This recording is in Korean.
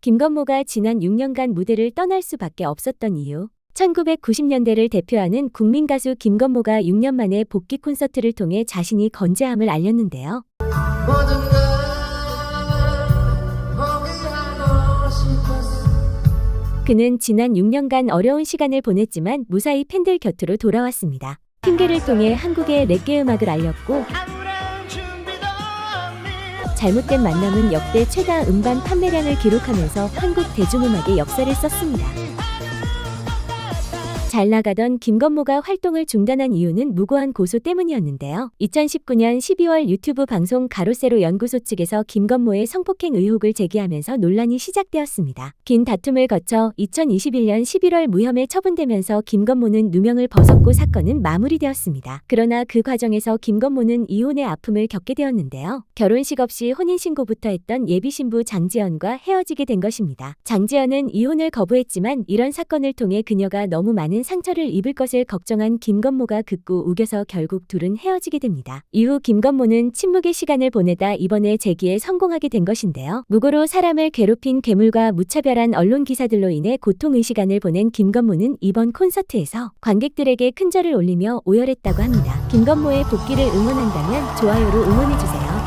김건모가 지난 6년간 무대를 떠날 수밖에 없었던 이유. 1990년대를 대표하는 국민 가수 김건모가 6년 만에 복귀 콘서트를 통해 자신이 건재함을 알렸는데요. 그는 지난 6년간 어려운 시간을 보냈지만 무사히 팬들 곁으로 돌아왔습니다. 핑계를 통해 한국의 레게 음악을 알렸고 잘못된 만남은 역대 최다 음반 판매량을 기록하면서 한국 대중음악의 역사를 썼습니다. 잘 나가던 김건모가 활동을 중단한 이유는 무고한 고소 때문이었는데요. 2019년 12월 유튜브 방송 가로세로 연구소 측에서 김건모의 성폭행 의혹을 제기하면서 논란이 시작되었습니다. 긴 다툼을 거쳐 2021년 11월 무혐의 처분되면서 김건모는 누명을 벗었고 사건은 마무리되었습니다. 그러나 그 과정에서 김건모는 이혼의 아픔을 겪게 되었는데요. 결혼식 없이 혼인신고부터 했던 예비신부 장지연과 헤어지게 된 것입니다. 장지연은 이혼을 거부했지만 이런 사건을 통해 그녀가 너무 많은 상처를 입을 것을 걱정한 김건모가 극구 우겨서 결국 둘은 헤어지게 됩니다. 이후 김건모는 침묵의 시간을 보내다 이번에 재기에 성공하게 된 것인데요. 무고로 사람을 괴롭힌 괴물과 무차별한 언론 기사들로 인해 고통의 시간을 보낸 김건모는 이번 콘서트에서 관객들에게 큰절을 올리며 오열했다고 합니다. 김건모의 복귀를 응원한다면 좋아요로 응원해주세요.